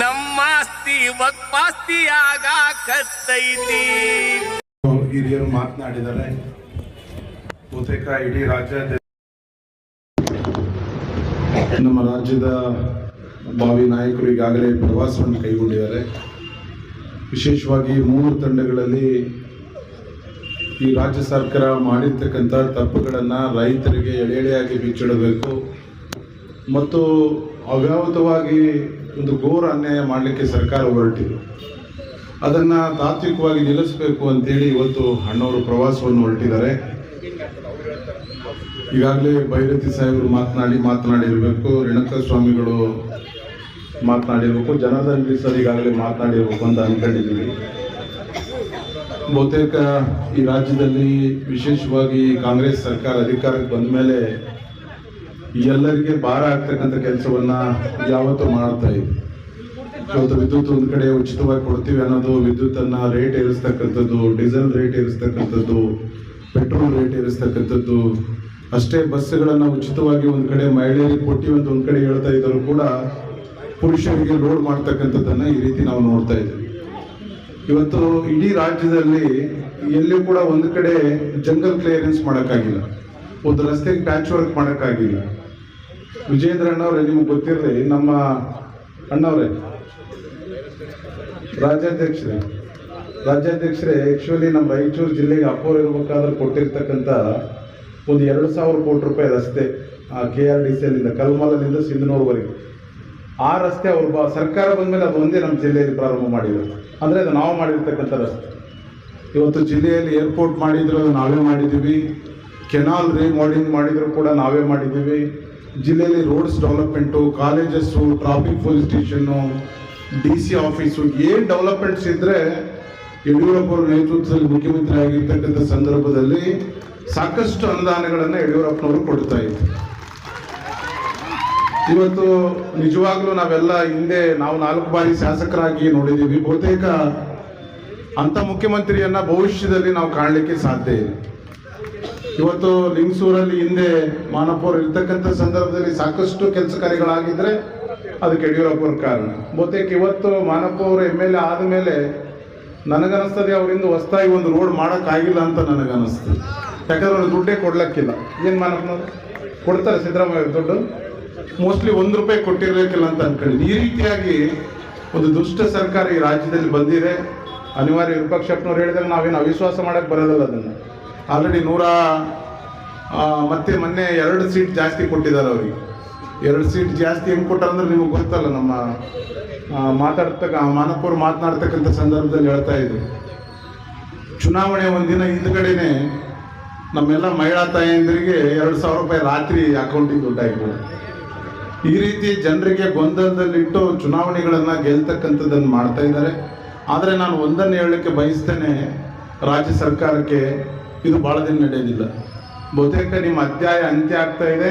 ನಮ್ಮ ಆಸ್ತಿ ಕತ್ತೈತಿ. ಆಗಾಕತ್ತೈತಿ ಹಿರಿಯರು ಮಾತನಾಡಿದ್ದಾರೆ, ಬಹುತೇಕ ಇಡೀ ರಾಜ್ಯಾದ್ಯಂತ ನಮ್ಮ ರಾಜ್ಯದ ಭಾವಿ ನಾಯಕರು ಈಗಾಗಲೇ ಪ್ರವಾಸವನ್ನು ಕೈಗೊಂಡಿದ್ದಾರೆ. ವಿಶೇಷವಾಗಿ ಮೂರು ತಂಡಗಳಲ್ಲಿ ಈ ರಾಜ್ಯ ಸರ್ಕಾರ ಮಾಡಿರ್ತಕ್ಕಂಥ ತಪ್ಪುಗಳನ್ನು ರೈತರಿಗೆ ಎಳೆ ಎಳೆಯಾಗಿ ಬಿಚ್ಚಿಡಬೇಕು ಮತ್ತು ಅವ್ಯಾವತವಾಗಿ ಒಂದು ಘೋರ ಅನ್ಯಾಯ ಮಾಡಲಿಕ್ಕೆ ಸರ್ಕಾರ ಹೊರಟಿದೆ ಅದನ್ನು ತಾತ್ವಿಕವಾಗಿ ನಿಲ್ಲಿಸಬೇಕು ಅಂತೇಳಿ ಇವತ್ತು ಅಣ್ಣವರು ಪ್ರವಾಸವನ್ನು ಹೊರಟಿದ್ದಾರೆ. ಈಗಾಗಲೇ ಭೈರತಿ ಸಾಹೇಬರು ಮಾತನಾಡಿ ಮಾತನಾಡಿರಬೇಕು ರೇಣುಕ ಸ್ವಾಮಿಗಳು ಮಾತನಾಡಿರಬೇಕು ಜನಾರ್ದನ್ ಸರ್ ಈಗಾಗಲೇ ಮಾತನಾಡಿರಬೇಕು ಅಂತ ಅನ್ಕೊಂಡಿದ್ದೀವಿ. ಬಹುತೇಕ ಈ ರಾಜ್ಯದಲ್ಲಿ ವಿಶೇಷವಾಗಿ ಕಾಂಗ್ರೆಸ್ ಸರ್ಕಾರ ಅಧಿಕಾರಕ್ಕೆ ಬಂದ ಮೇಲೆ ಎಲ್ಲರಿಗೆ ಭಾರ ಆಗ್ತಕ್ಕಂಥ ಕೆಲಸವನ್ನ ಯಾವತ್ತೂ ಮಾಡ್ತಾ ಇದೆ ಇವತ್ತು ವಿದ್ಯುತ್ ಒಂದು ಕಡೆ ಉಚಿತವಾಗಿ ಕೊಡ್ತೀವಿ ಅನ್ನೋದು, ವಿದ್ಯುತ್ತನ್ನು ರೇಟ್ ಏರಿಸ್ತಕ್ಕಂಥದ್ದು ಡೀಸೆಲ್ ರೇಟ್ ಏರಿಸ್ತಕ್ಕಂಥದ್ದು ಪೆಟ್ರೋಲ್ ರೇಟ್ ಏರಿಸ್ತಕ್ಕಂಥದ್ದು, ಅಷ್ಟೇ ಬಸ್ಸುಗಳನ್ನು ಉಚಿತವಾಗಿ ಒಂದು ಕಡೆ ಮಹಿಳೆಯರಿಗೆ ಕೊಟ್ಟಿವಿ ಅಂತ ಒಂದು ಕಡೆ ಹೇಳ್ತಾ ಇದ್ದರೂ ಕೂಡ ಪುರುಷರಿಗೆ ಲೋಡ್ ಮಾಡ್ತಕ್ಕಂಥದ್ದನ್ನ ಈ ರೀತಿ ನಾವು ನೋಡ್ತಾ ಇದ್ದೀವಿ. ಇವತ್ತು ಇಡೀ ರಾಜ್ಯದಲ್ಲಿ ಎಲ್ಲಿಯೂ ಕೂಡ ಒಂದು ಕಡೆ ಜಂಗಲ್ ಕ್ಲಿಯರೆನ್ಸ್ ಮಾಡೋಕ್ಕಾಗಿಲ್ಲ. ಒಂದು ರಸ್ತೆಗೆ ಪ್ಯಾಚ್ ವರ್ಕ್ ಮಾಡೋಕ್ಕಾಗಿಲ್ಲ. ವಿಜೇಂದ್ರ ಅಣ್ಣವ್ರೆ ನಿಮ್ಗೆ ಗೊತ್ತಿರಲಿ, ನಮ್ಮ ಅಣ್ಣವ್ರೆ, ರಾಜ್ಯಾಧ್ಯಕ್ಷರೇ. ರಾಜ್ಯಾಧ್ಯಕ್ಷರೇ ಆ್ಯಕ್ಚುಲಿ ನಮ್ಮ ರಾಯಚೂರು ಜಿಲ್ಲೆಗೆ ಅಪ್ಪೋರ್ ಇರ್ಬೇಕಾದ್ರೆ ಕೊಟ್ಟಿರ್ತಕ್ಕಂಥ ಒಂದು ಎರಡು ಸಾವಿರ ಕೋಟಿ ರೂಪಾಯಿ ರಸ್ತೆ ಕೆ ಆರ್ ಡಿ ಸಿ ಅಲ್ಲಿಂದ ಕಲ್ಮಲದಿಂದ ಸಿಂಧನೂರ್ವರೆಗೆ. ಆ ರಸ್ತೆ ಅವ್ರು ಬ, ಸರ್ಕಾರ ಬಂದಮೇಲೆ ಅದು ಒಂದೇ ನಮ್ಮ ಜಿಲ್ಲೆಯಲ್ಲಿ ಪ್ರಾರಂಭ ಮಾಡಿದ್ರು ಅಂದರೆ ಅದು ನಾವು ಮಾಡಿರ್ತಕ್ಕಂಥ ರಸ್ತೆ. ಇವತ್ತು ಜಿಲ್ಲೆಯಲ್ಲಿ ಏರ್ಪೋರ್ಟ್ ಮಾಡಿದ್ರು, ನಾವೇ ಮಾಡಿದ್ದೀವಿ. ಕೆನಾಲ್ ರೀಮಾಡೆಲಿಂಗ್ ಮಾಡಿದ್ರು ಕೂಡ ನಾವೇ ಮಾಡಿದ್ದೀವಿ. ಜಿಲ್ಲೆಯಲ್ಲಿ roads development, colleges, traffic police station, D C office ಏನು ಡೆವಲಪ್ಮೆಂಟ್ಸ್ ಇದ್ದರೆ ಯಡಿಯೂರಪ್ಪ ಅವರ ನೇತೃತ್ವದಲ್ಲಿ ಮುಖ್ಯಮಂತ್ರಿ ಆಗಿರ್ತಕ್ಕಂಥ ಸಂದರ್ಭದಲ್ಲಿ ಸಾಕಷ್ಟು ಅನುದಾನಗಳನ್ನು ಯಡಿಯೂರಪ್ಪನವರು ಕೊಡ್ತಾ ಇದ್ರು. ಇವತ್ತು ನಿಜವಾಗ್ಲೂ ನಾವೆಲ್ಲ ಹಿಂದೆ ನಾವು ನಾಲ್ಕು ಬಾರಿ ಶಾಸಕರಾಗಿ ನೋಡಿದ್ದೀವಿ. ಬಹುತೇಕ ಅಂಥ ಮುಖ್ಯಮಂತ್ರಿಯನ್ನು ಭವಿಷ್ಯದಲ್ಲಿ ನಾವು ಕಾಣಲಿಕ್ಕೆ ಸಾಧ್ಯ ಇದೆ ಇವತ್ತು ಲಿಂಗಸೂರಲ್ಲಿ ಹಿಂದೆ ಮಾನಪ್ಪವರು ಇರ್ತಕ್ಕಂಥ ಸಂದರ್ಭದಲ್ಲಿ ಸಾಕಷ್ಟು ಕೆಲಸ ಕಾರ್ಯಗಳಾಗಿದ್ರೆ ಅದಕ್ಕೆ ಯಡಿಯೂರಪ್ಪವ್ರ ಕಾರಣ. ಬಹುತೇಕ ಇವತ್ತು ಮಾನಪ್ಪ ಅವರು ಎಂ ಎಲ್ ಎ ಆದಮೇಲೆ ನನಗನ್ನಿಸ್ತದೆ ಅವರಿಂದ ಹೊಸ್ದಾಗಿ ಒಂದು ರೋಡ್ ಮಾಡೋಕ್ಕಾಗಿಲ್ಲ ಅಂತ ನನಗನ್ನಿಸ್ತದೆ ಯಾಕಂದ್ರೆ ಅವ್ರು ದುಡ್ಡೇ ಕೊಡ್ಲಕ್ಕಿಲ್ಲ. ಏನು ಮಾನಪ್ಪನವ್ರು? ಕೊಡ್ತಾರೆ ಸಿದ್ದರಾಮಯ್ಯ ದುಡ್ಡು. ಮೋಸ್ಟ್ಲಿ ಒಂದು ರೂಪಾಯಿ ಕೊಟ್ಟಿರಬೇಕಿಲ್ಲ ಅಂತ ಅನ್ಕೊಂಡಿದ್ದೆ ಈ ರೀತಿಯಾಗಿ ಒಂದು ದುಷ್ಟ ಸರ್ಕಾರ ಈ ರಾಜ್ಯದಲ್ಲಿ ಬಂದಿದೆ. ಅನಿವಾರ್ಯ ವಿಪಕ್ಷಪ್ಪನವ್ರು ಹೇಳಿದ್ರೆ ನಾವೇನು ಅವಿಶ್ವಾಸ ಮಾಡಕ್ಕೆ ಬರೋದಲ್ಲ ಅದನ್ನು. ಆಲ್ರೆಡಿ ನೂರ ಮತ್ತೆ ಮೊನ್ನೆ ಎರಡು ಸೀಟ್ ಜಾಸ್ತಿ ಕೊಟ್ಟಿದ್ದಾರೆ ಅವ್ರಿಗೆ. ಎರಡು ಸೀಟ್ ಜಾಸ್ತಿ ಹೆಂಗೆ ಕೊಟ್ಟಾರಂದ್ರೆ ನಿಮಗೆ ಗೊತ್ತಲ್ಲ, ನಮ್ಮ ಮಾತಾಡ್ತಕ್ಕ ಮಾನಪ್ಪವ್ರು ಮಾತನಾಡ್ತಕ್ಕಂಥ ಸಂದರ್ಭದಲ್ಲಿ ಹೇಳ್ತಾ ಇದ್ರು. ಚುನಾವಣೆ ಒಂದಿನ ಹಿಂದ್ಗಡೆನೆ ನಮ್ಮೆಲ್ಲ ಮಹಿಳಾ ತಾಯಂದಿರಿಗೆ ಎರಡು ಸಾವಿರ ರೂಪಾಯಿ ರಾತ್ರಿ ಅಕೌಂಟಿಗೆ ದುಡ್ಡಾಯಿತು. ಈ ರೀತಿ ಜನರಿಗೆ ಗೊಂದಲದಲ್ಲಿಟ್ಟು ಚುನಾವಣೆಗಳನ್ನು ಗೆಲ್ತಕ್ಕಂಥದ್ದನ್ನು ಮಾಡ್ತಾ ಇದ್ದಾರೆ. ಆದರೆ ನಾನು ಒಂದನ್ನು ಹೇಳಲಿಕ್ಕೆ ಬಯಸ್ತೇನೆ, ರಾಜ್ಯ ಸರ್ಕಾರಕ್ಕೆ ಇದು ಭಾಳ ದಿನ ನಡೆಯೋದಿಲ್ಲ ಬಹುತೇಕ ನಿಮ್ಮ ಅಧ್ಯಾಯ ಅಂತ್ಯ ಆಗ್ತಾ ಇದೆ.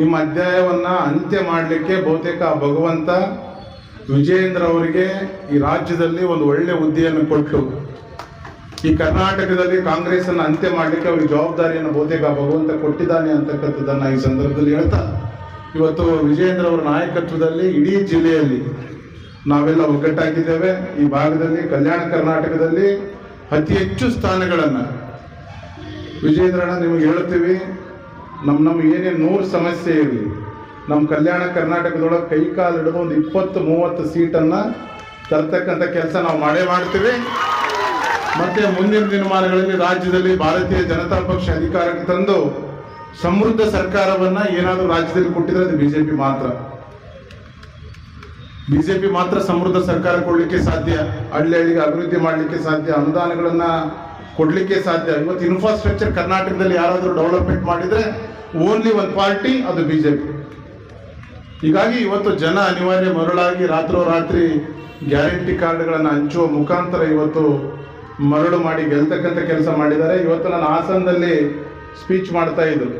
ನಿಮ್ಮ ಅಧ್ಯಾಯವನ್ನು ಅಂತ್ಯ ಮಾಡಲಿಕ್ಕೆ ಬಹುತೇಕ ಭಗವಂತ ವಿಜಯೇಂದ್ರ ಅವರಿಗೆ ಈ ರಾಜ್ಯದಲ್ಲಿ ಒಂದು ಒಳ್ಳೆಯ ಹುದ್ದೆಯನ್ನು ಕೊಟ್ಟು, ಈ ಕರ್ನಾಟಕದಲ್ಲಿ ಕಾಂಗ್ರೆಸ್ ಅನ್ನು ಅಂತ್ಯ ಮಾಡಲಿಕ್ಕೆ ಅವರಿಗೆ ಜವಾಬ್ದಾರಿಯನ್ನು ಬಹುತೇಕ ಭಗವಂತ ಕೊಟ್ಟಿದ್ದಾನೆ ಅಂತಕ್ಕಂಥದ್ದನ್ನ ಈ ಸಂದರ್ಭದಲ್ಲಿ ಹೇಳ್ತಾ, ಇವತ್ತು ವಿಜಯೇಂದ್ರ ಅವರ ನಾಯಕತ್ವದಲ್ಲಿ ಇಡೀ ಜಿಲ್ಲೆಯಲ್ಲಿ ನಾವೆಲ್ಲ ಒಗ್ಗಟ್ಟಾಗಿದ್ದೇವೆ. ಈ ಭಾಗದಲ್ಲಿ ಕಲ್ಯಾಣ ಕರ್ನಾಟಕದಲ್ಲಿ ಅತಿ ಹೆಚ್ಚು ಸ್ಥಾನಗಳನ್ನು ವಿಜಯೇಂದ್ರಣ್ಣ, ನಿಮಗೆ ಹೇಳ್ತೀವಿ ನಮ್ಮ ನಮ್ಮ ಏನೇ ನೂರು ಸಮಸ್ಯೆ ಇರಲಿ ನಮ್ಮ ಕಲ್ಯಾಣ ಕರ್ನಾಟಕದೊಳಗೆ ಕೈ ಕಾಲು ಹಿಡಿದು ಒಂದು ಇಪ್ಪತ್ತು ಮೂವತ್ತು ಸೀಟನ್ನು ತರ್ತಕ್ಕಂಥ ಕೆಲಸ ನಾವು ಮಾಡೇ ಮಾಡ್ತೀವಿ. ಮತ್ತು ಮುಂದಿನ ದಿನಮಾನಗಳಲ್ಲಿ ರಾಜ್ಯದಲ್ಲಿ ಭಾರತೀಯ ಜನತಾ ಪಕ್ಷ ಅಧಿಕಾರಕ್ಕೆ ತಂದು ಸಮೃದ್ಧ ಸರ್ಕಾರವನ್ನು ಏನಾದರೂ ರಾಜ್ಯದಲ್ಲಿ ಕೊಟ್ಟಿದ್ರೆ ಅದು ಬಿಜೆಪಿ ಮಾತ್ರ. ಬಿಜೆಪಿ ಮಾತ್ರ ಸಮೃದ್ಧ ಸರ್ಕಾರ ಕೊಡಲಿಕ್ಕೆ ಸಾಧ್ಯ ಹಳ್ಳಿ ಹಳ್ಳಿಗೆ ಅಭಿವೃದ್ಧಿ ಮಾಡಲಿಕ್ಕೆ ಸಾಧ್ಯ, ಅನುದಾನಗಳನ್ನ ಕೊಡ್ಲಿಕ್ಕೆ ಸಾಧ್ಯ. ಇವತ್ತು ಇನ್ಫ್ರಾಸ್ಟ್ರಕ್ಚರ್ ಕರ್ನಾಟಕದಲ್ಲಿ ಯಾರಾದರೂ ಡೆವಲಪ್ಮೆಂಟ್ ಮಾಡಿದ್ರೆ ಓನ್ಲಿ ಒಂದು ಪಾರ್ಟಿ ಅದು ಬಿಜೆಪಿ ಹೀಗಾಗಿ ಇವತ್ತು ಜನ ಅನಿವಾರ್ಯ ಮರಳಾಗಿ ರಾತ್ರೋರಾತ್ರಿ ಗ್ಯಾರಂಟಿ ಕಾರ್ಡ್ಗಳನ್ನು ಹಂಚುವ ಮುಖಾಂತರ ಇವತ್ತು ಮರಳು ಮಾಡಿ ಗೆಲ್ತಕ್ಕಂಥ ಕೆಲಸ ಮಾಡಿದ್ದಾರೆ. ಇವತ್ತು ನಾನು ಹಾಸನದಲ್ಲಿ ಸ್ಪೀಚ್ ಮಾಡ್ತಾ ಇದ್ರು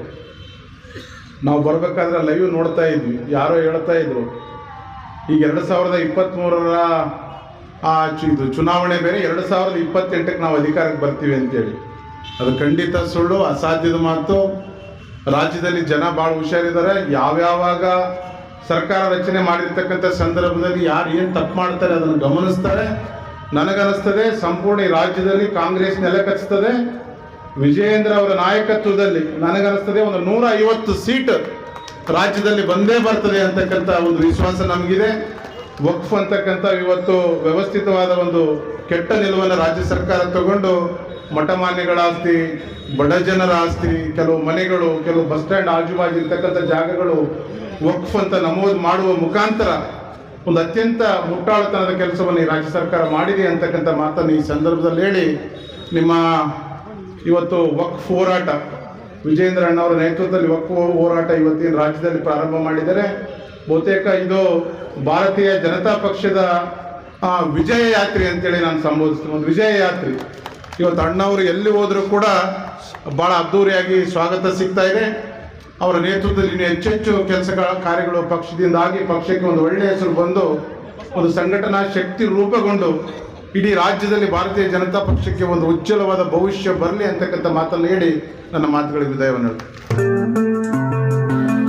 ನಾವು ಬರಬೇಕಾದ್ರೆ ಲೈವ್ ನೋಡ್ತಾ ಇದ್ವಿ. ಯಾರೋ ಹೇಳ್ತಾ ಇದ್ರು, ಈಗ ಎರಡು ಸಾವಿರದ ಇಪ್ಪತ್ತ್ಮೂರರ ಇದು ಚುನಾವಣೆ ಬೇರೆ ಎರಡು ಸಾವಿರದ ಇಪ್ಪತ್ತೆಂಟಕ್ಕೆ ನಾವು ಅಧಿಕಾರಕ್ಕೆ ಬರ್ತೀವಿ ಅಂತೇಳಿ. ಅದು ಖಂಡಿತ ಸುಳ್ಳು, ಅಸಾಧ್ಯದ ಮಾತು. ರಾಜ್ಯದಲ್ಲಿ ಜನ ಭಾಳ ಹುಷಾರಿದ್ದಾರೆ. ಯಾವ್ಯಾವಾಗ ಸರ್ಕಾರ ರಚನೆ ಮಾಡಿರ್ತಕ್ಕಂಥ ಸಂದರ್ಭದಲ್ಲಿ ಯಾರು ಏನು ತಪ್ಪು ಮಾಡ್ತಾರೆ ಅದನ್ನು ಗಮನಿಸ್ತಾರೆ. ನನಗನ್ನಿಸ್ತದೆ, ಸಂಪೂರ್ಣ ರಾಜ್ಯದಲ್ಲಿ ಕಾಂಗ್ರೆಸ್ ನೆಲೆ ಕಚ್ತದೆ. ವಿಜಯೇಂದ್ರ ಅವರ ನಾಯಕತ್ವದಲ್ಲಿ ನನಗನ್ನಿಸ್ತದೆ ಒಂದು ನೂರ ಐವತ್ತು ಸೀಟ್ ರಾಜ್ಯದಲ್ಲಿ ಬಂದೇ ಬರ್ತದೆ ಅಂತಕ್ಕಂಥ ಒಂದು ವಿಶ್ವಾಸ ನಮಗಿದೆ. ವಕ್ಫ್ ಅಂತಕ್ಕಂಥ ಇವತ್ತು ವ್ಯವಸ್ಥಿತವಾದ ಒಂದು ಕೆಟ್ಟ ನಿಲುವನ್ನು ರಾಜ್ಯ ಸರ್ಕಾರ ತಗೊಂಡು ಮಠಮಾನ್ಯಗಳ ಆಸ್ತಿ, ಬಡ ಜನರ ಆಸ್ತಿ, ಕೆಲವು ಮನೆಗಳು, ಕೆಲವು ಬಸ್ ಸ್ಟ್ಯಾಂಡ್ ಆಜುಬಾಜು ಇರ್ತಕ್ಕಂಥ ಜಾಗಗಳು ವಕ್ಫ್ ಅಂತ ನಮೂದು ಮಾಡುವ ಮುಖಾಂತರ ಒಂದು ಅತ್ಯಂತ ಮುಟ್ಟಾಳತನದ ಕೆಲಸವನ್ನು ಈ ರಾಜ್ಯ ಸರ್ಕಾರ ಮಾಡಿದೆ ಅಂತಕ್ಕಂಥ ಮಾತನ್ನು ಈ ಸಂದರ್ಭದಲ್ಲಿ ಹೇಳಿ ನಿಮ್ಮ ಇವತ್ತು ವಕ್ಫ್ ಹೋರಾಟ ವಿಜೇಂದ್ರ ಅಣ್ಣವರ ನೇತೃತ್ವದಲ್ಲಿ ವಕ್ಫ್ ಹೋರಾಟ ಇವತ್ತಿನ ರಾಜ್ಯದಲ್ಲಿ ಪ್ರಾರಂಭ ಮಾಡಿದ್ದಾರೆ. ಬಹುತೇಕ ಇದು ಭಾರತೀಯ ಜನತಾ ಪಕ್ಷದ ವಿಜಯ ಯಾತ್ರೆ ಅಂತೇಳಿ ನಾನು ಸಂಬೋಧಿಸ್ತೀನಿ. ಒಂದು ವಿಜಯ ಯಾತ್ರೆ. ಇವತ್ತು ಅಣ್ಣವರು ಎಲ್ಲಿ ಹೋದರೂ ಕೂಡ ಭಾಳ ಅದ್ಧೂರಿಯಾಗಿ ಸ್ವಾಗತ ಸಿಗ್ತಾ ಇದೆ. ಅವರ ನೇತೃತ್ವದಲ್ಲಿ ಇನ್ನು ಹೆಚ್ಚೆಚ್ಚು ಕೆಲಸಗಳ ಕಾರ್ಯಗಳು ಪಕ್ಷದಿಂದಾಗಿ ಪಕ್ಷಕ್ಕೆ ಒಂದು ಒಳ್ಳೆಯ ಹೆಸರು ಬಂದು, ಒಂದು ಸಂಘಟನಾ ಶಕ್ತಿ ರೂಪುಗೊಂಡು, ಇಡೀ ರಾಜ್ಯದಲ್ಲಿ ಭಾರತೀಯ ಜನತಾ ಪಕ್ಷಕ್ಕೆ ಒಂದು ಉಜ್ವಲವಾದ ಭವಿಷ್ಯ ಬರಲಿ ಅಂತಕ್ಕಂಥ ಮಾತನ್ನು ಹೇಳಿ ನನ್ನ ಮಾತುಗಳಿಗೆ ವಿದಾಯವನ್ನು ಹೇಳ್ತೀನಿ.